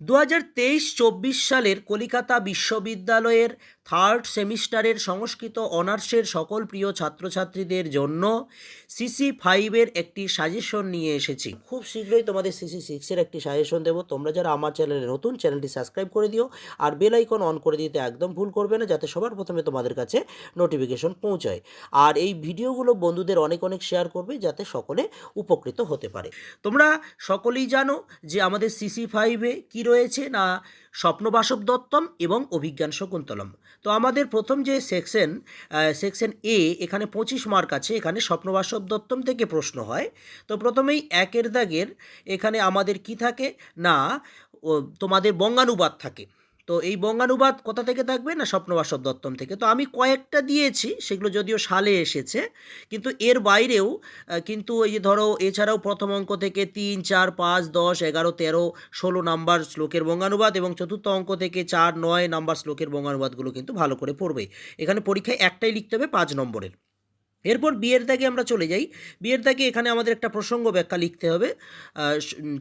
দু হাজার তেইশ চব্বিশ সালের কলিকাতা বিশ্ববিদ্যালয়ের থার্ড সেমিস্টারের সংস্কৃত অনার্সের সকল প্রিয় ছাত্রছাত্রীদের জন্য সিসি ফাইভের একটি সাজেশন নিয়ে এসেছি। খুব শীঘ্রই তোমাদের সিসি সিক্সের একটি সাজেশন দেবো। তোমরা যারা আমার চ্যানেলে নতুন চ্যানেলটি সাবস্ক্রাইব করে দিও আর বেল আইকন অন করে দিতে একদম ভুল করবে না যাতে সবার প্রথমে তোমাদের কাছে নোটিফিকেশন পৌঁছায়। আর এই ভিডিওগুলো বন্ধুদের অনেক অনেক শেয়ার করবে যাতে সকলে উপকৃত হতে পারে। তোমরা সকলেই জানো যে আমাদের সিসি ফাইভে কী রয়েছে না স্বপ্নবাসব দত্তম এবং অভিজ্ঞান শকুন্তলম। তো আমাদের প্রথম যে সেকশন সেকশন এ এখানে পঁচিশ মার্ক আছে, এখানে স্বপ্নবাসব দত্তম থেকে প্রশ্ন হয়। তো প্রথমেই একের দাগের এখানে আমাদের কি থাকে? না তোমাদের বঙ্গানুবাদ থাকে। তো এই বঙ্গানুবাদ কোথা থেকে থাকবে না স্বপ্নবাসব দত্তম থেকে? তো আমি কয়েকটা দিয়েছি, সেগুলো যদিও সালে এসেছে, কিন্তু এর বাইরেও কিন্তু এই যে ধরো এছাড়াও প্রথম অঙ্ক থেকে তিন, চার, পাঁচ, দশ, এগারো, তেরো, ষোলো নাম্বার শ্লোকের বঙ্গানুবাদ এবং চতুর্থ অঙ্ক থেকে চার, নয় নাম্বার শ্লোকের বঙ্গানুবাদগুলো কিন্তু ভালো করে পড়বে। এখানে পরীক্ষায় একটাই লিখতে হবে পাঁচ নম্বরের। এরপর বিয়ের দাগে আমরা চলে যাই। বিয়ের দাগে এখানে আমাদের একটা প্রসঙ্গ ব্যাখ্যা লিখতে হবে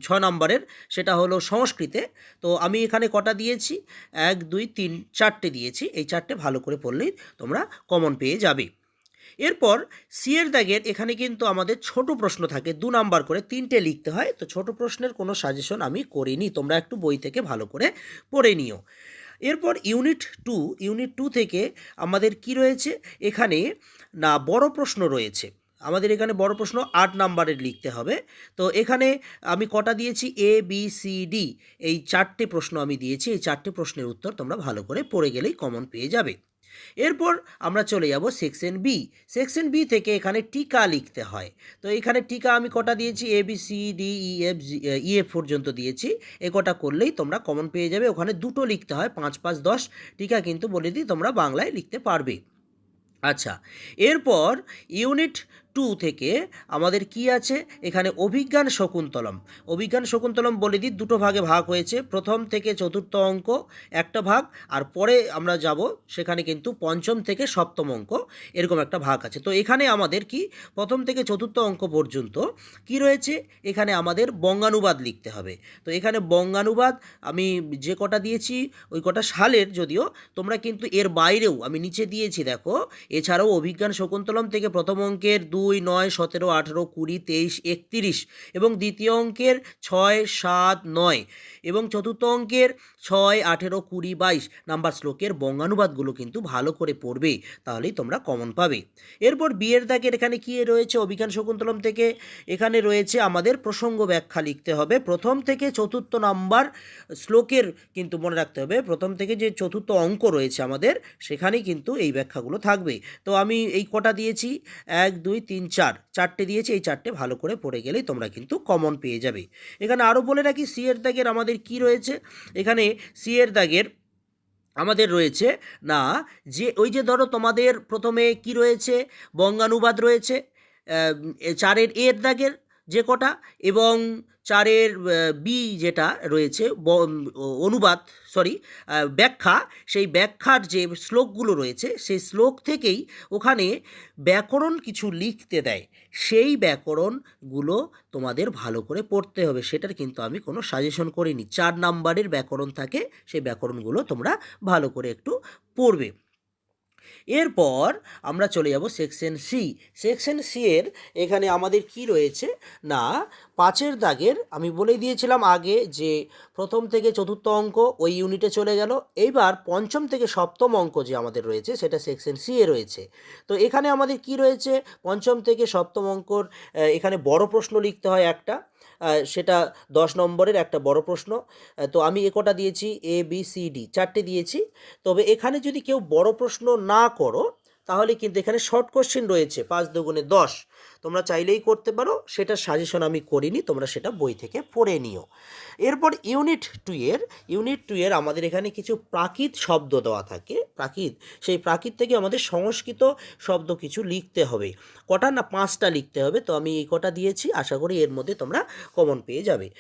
ছ নম্বরের। সেটা হলো সংস্কৃতে। তো আমি এখানে কটা দিয়েছি? এক, দুই, তিন, চারটে দিয়েছি। এই চারটে ভালো করে পড়লেই তোমরা কমন পেয়ে যাবে। এরপর সিয়ের দাগের এখানে কিন্তু আমাদের ছোট প্রশ্ন থাকে, দু নাম্বার করে তিনটে লিখতে হয়। তো ছোট প্রশ্নের কোনো সাজেশন আমি করিনি। তোমরা একটু বই থেকে ভালো করে পড়ে নিও। এরপর ইউনিট টু ইউনিট টু থেকে আমাদের কি রয়েছে? এখানে না বড় প্রশ্ন রয়েছে। আমাদের এখানে বড় প্রশ্ন আট নাম্বারের লিখতে হবে। তো এখানে আমি কটা দিয়েছি? এ বি সি ডি এই চারটে প্রশ্ন আমি দিয়েছি। এই চারটে প্রশ্নের উত্তর তোমরা ভালো করে পড়ে গেলেই কমন পেয়ে যাবে। এরপর আমরা চলে যাব সেকশন বি সেকশন বি থেকে এখানে টিকা লিখতে হয়। তো এখানে টিকা আমি কটা দিয়েছি? A B C D E F E F পর্যন্ত দিয়েছি। এ কটা করলেই তোমরা কমন পেয়ে যাবে। ওখানে দুটো লিখতে হয়, পাঁচ পাঁচ, দশ। টিকা কিন্তু বলে দিই তোমরা বাংলায় লিখতে পারবে। আচ্ছা এরপর ইউনিট টু থেকে আমাদের কি আছে? এখানে অভিজ্ঞান শকুন্তলম। অভিজ্ঞান শকুন্তলম বলে দিই, দুটো ভাগে ভাগ হয়েছে। প্রথম থেকে চতুর্থ অঙ্ক, একটা ভাগ, আর পরে আমরা যাব, সেখানে কিন্তু পঞ্চম থেকে সপ্তম অঙ্ক, এরকম একটা ভাগ আছে। তো এখানে আমাদের কি? প্রথম থেকে চতুর্থ অঙ্ক পর্যন্ত কি রয়েছে? এখানে আমাদের বঙ্গানুবাদ লিখতে হবে। তো এখানে বঙ্গানুবাদ, আমি যে কটা দিয়েছি, ওই কটা সালের যদিও, তোমরা কিন্তু এর বাইরেও, আমি নিচে দিয়েছি, দেখো। এছাড়াও অভিজ্ঞান শকুন্তলম থেকে প্রথম অঙ্কের দুই নয়, সতেরো, আঠেরো, কুড়ি, তেইশ, একত্রিশ এবং দ্বিতীয় অঙ্কের ছয়, সাত, নয় এবং চতুর্থ অঙ্কের ছয়, আঠেরো, কুড়ি, বাইশ। নাম্বার শ্লোকের বঙ্গানুবাদগুলো কিন্তু ভালো করে পড়বে, তাহলেই তোমরা কমন পাবে। এরপর বিয়ের দাগের এখানে কী রয়েছে? অভিজ্ঞান শকুন্তলম থেকে এখানে রয়েছে আমাদের প্রসঙ্গ ব্যাখ্যা লিখতে হবে। প্রথম থেকে চতুর্থ নাম্বার শ্লোকের কিন্তু মনে রাখতে হবে। প্রথম থেকে যে চতুর্থ অঙ্ক রয়েছে আমাদের, সেখানেই কিন্তু এই ব্যাখ্যাগুলো থাকবে। তো আমি এই কটা দিয়েছি। এক, দুই, তিন চার। চারটে দিয়েছে, এই চারটে ভালো করে পড়ে গেলেই তোমরা কিন্তু কমন পেয়ে যাবে। এখানে আরও বলে রাখি সি এর দাগের আমাদের কি রয়েছে? এখানে সি এর দাগের আমাদের রয়েছে, না, যে, ওই যে ধরো তোমাদের প্রথমে কি রয়েছে? বঙ্গানুবাদ রয়েছে চারের এর দাগের যে কটা, এবং চারের বি যেটা রয়েছে অনুবাদ সরি ব্যাখ্যা, সেই ব্যাখ্যার যে শ্লোকগুলো রয়েছে, সেই শ্লোক থেকেই ওখানে ব্যাকরণ কিছু লিখতে দেয়। সেই ব্যাকরণগুলো তোমাদের ভালো করে পড়তে হবে। সেটার কিন্তু আমি কোনো সাজেশন করিনি। চার নাম্বারের ব্যাকরণ থাকে, সেই ব্যাকরণগুলো তোমরা ভালো করে একটু পড়বে। এরপর আমরা চলে যাব সেকশন সি সেকশন সি এর এখানে আমাদের কি রয়েছে? না, পাঁচের দাগের, আমি বলে দিয়েছিলাম আগে যে প্রথম থেকে চতুর্থ অঙ্ক ওই ইউনিটে চলে গেল। এইবার পঞ্চম থেকে সপ্তম অঙ্ক যে আমাদের রয়েছে, সেটা সেকশন সি এ রয়েছে। তো এখানে আমাদের কি রয়েছে? পঞ্চম থেকে সপ্তম অঙ্কর এখানে বড় প্রশ্ন লিখতে হয় একটা। সেটা দশ নম্বরের একটা বড় প্রশ্ন। তো আমি এ কটা দিয়েছি? এ বি সি ডি চারটে দিয়েছি। তবে এখানে যদি কেউ বড় প্রশ্ন না করো তাহলে কিন্তু এখানে শর্ট কোশ্চেন রয়েছে, পাঁচ দুগুণে দশ। তোমরা চাইলেই করতে পারো, সেটা সাজেশন আমি করিনি, তোমরা সেটা বই থেকে পড়ে নিও। এরপর ইউনিট টু এর ইউনিট টু এর আমাদের এখানে কিছু প্রাকৃত শব্দ দেওয়া থাকে, প্রাকৃত, সেই প্রাকৃত থেকে আমাদের সংস্কৃত শব্দ কিছু লিখতে হবে। কটা না পাঁচটা লিখতে হবে, তো আমি এই কটা দিয়েছি, আশা করি এর মধ্যে তোমরা কমন পেয়ে যাবে।